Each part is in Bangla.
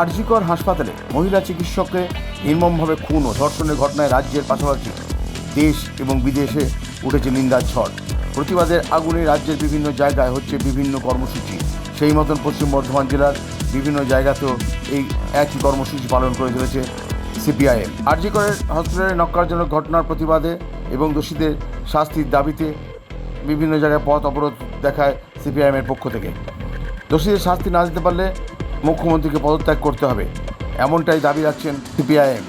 আরজিকর হাসপাতালে মহিলা চিকিৎসককে নির্মমভাবে খুন ও ধর্ষণের ঘটনায় রাজ্যের পাশাপাশি দেশ এবং বিদেশে উঠেছে নিন্দার ঝড়। প্রতিবাদের আগুনে রাজ্যের বিভিন্ন জায়গায় হচ্ছে বিভিন্ন কর্মসূচি। সেই মতন পশ্চিম বর্ধমান জেলার বিভিন্ন জায়গাতেও এই একই কর্মসূচি পালন করে চলেছে সিপিআইএম। আরজিকরের হসপিটালে নক্কারজনক ঘটনার প্রতিবাদে এবং দোষীদের শাস্তির দাবিতে বিভিন্ন জায়গায় পথ অবরোধ দেখায় সিপিআইএমের পক্ষ থেকে। দোষীদের শাস্তি না দিতে পারলে মুখ্যমন্ত্রীকে পদত্যাগ করতে হবে। এমনটাই দাবি রাখছেন সিপিআইএম।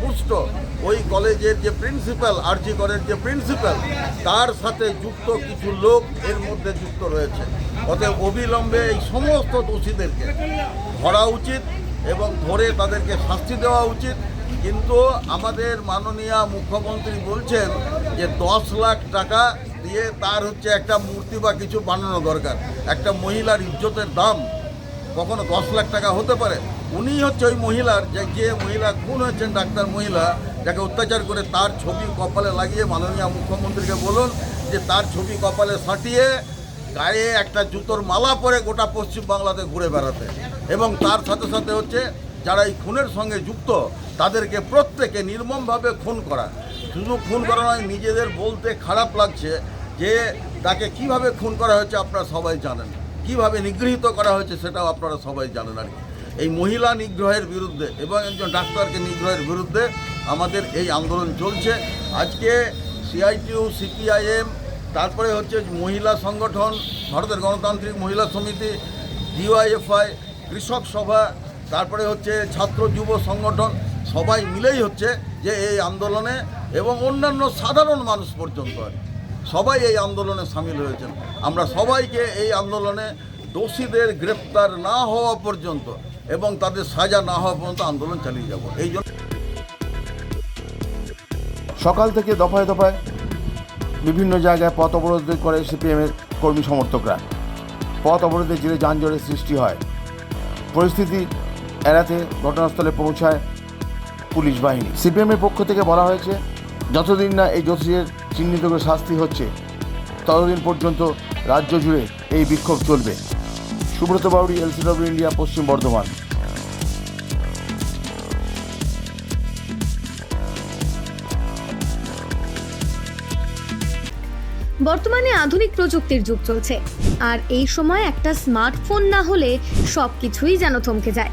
পুষ্ট। ওই কলেজের যে প্রিন্সিপাল আরজি করের যে প্রিন্সিপাল, তার সাথে যুক্ত কিছু লোক এর মধ্যে যুক্ত রয়েছে। অতএব অবিলম্বে এই সমস্ত দোষীদেরকে ধরা উচিত এবং ধরে তাদেরকে শাস্তি দেওয়া উচিত। কিন্তু আমাদের মাননীয় মুখ্যমন্ত্রী বলছেন যে দশ লাখ টাকা দিয়ে তার হচ্ছে একটা মূর্তি বা কিছু বানানো দরকার। একটা মহিলার ইজ্জতের দাম কখনো দশ লাখ টাকা হতে পারে। উনি হচ্ছে ওই মহিলার, যে যে মহিলা খুন হয়েছেন ডাক্তার মহিলা যাকে অত্যাচার করে তার ছবি কপালে লাগিয়ে মাননীয় মুখ্যমন্ত্রীকে বলুন যে তার ছবি কপালে সাঁটিয়ে গায়ে একটা জুতোর মালা পরে গোটা পশ্চিম বাংলাতে ঘুরে বেড়াতে। এবং তার সাথে সাথে হচ্ছে যারা এই খুনের সঙ্গে যুক্ত, তাদেরকে প্রত্যেকে নির্মমভাবে খুন করা। শুধু খুন করা নয়, নিজেদের বলতে খারাপ লাগছে যে তাকে কীভাবে খুন করা হয়েছে আপনারা সবাই জানেন। কীভাবে নিগৃহীত করা হয়েছে সেটাও আপনারা সবাই জানেন আর কি। এই মহিলা নিগ্রহের বিরুদ্ধে এবং একজন ডাক্তারকে নিগ্রহের বিরুদ্ধে আমাদের এই আন্দোলন চলছে। আজকে সিআইটিউ, সিপিআইএম, তারপরে হচ্ছে মহিলা সংগঠন, ভারতের গণতান্ত্রিক মহিলা সমিতি, ডিওয়াইএফআই, কৃষক সভা, তারপরে হচ্ছে ছাত্র যুব সংগঠন, সবাই মিলেই হচ্ছে যে এই আন্দোলনে এবং অন্যান্য সাধারণ মানুষ পর্যন্ত সবাই এই আন্দোলনে সামিল হয়েছেন। আমরা সবাইকে এই আন্দোলনে দোষীদের গ্রেপ্তার না হওয়া পর্যন্ত এবং তাদের সাজা না হওয়া পর্যন্ত আন্দোলন চালিয়ে যাব। এই জন্য সকাল থেকে দফায় দফায় বিভিন্ন জায়গায় পথ অবরোধ করে সিপিএমের কর্মী সমর্থকরা। পথ অবরোধের জেরে যানজটের সৃষ্টি হয়। পরিস্থিতি এড়াতে ঘটনাস্থলে পৌঁছায় পুলিশ বাহিনী। সিপিএমের পক্ষ থেকে বলা হয়েছে, যতদিন না এই দোষীদের চিহ্নিত করে শাস্তি হচ্ছে, ততদিন পর্যন্ত রাজ্য জুড়ে এই বিক্ষোভ চলবে। সুব্রত বাউরি এলসিডব্লিউ ইন্ডিয়া পশ্চিম বর্ধমান। বর্তমানে আধুনিক প্রযুক্তির যুগ চলছে, আর এই সময় একটা স্মার্টফোন না হলে সব কিছুই যেন থমকে যায়।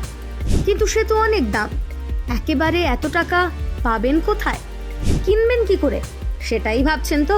কিন্তু সে তো অনেক দাম, একেবারে এত টাকা পাবেন কোথায়? কিনবেন কি করে? সেটাই ভাবছেন তো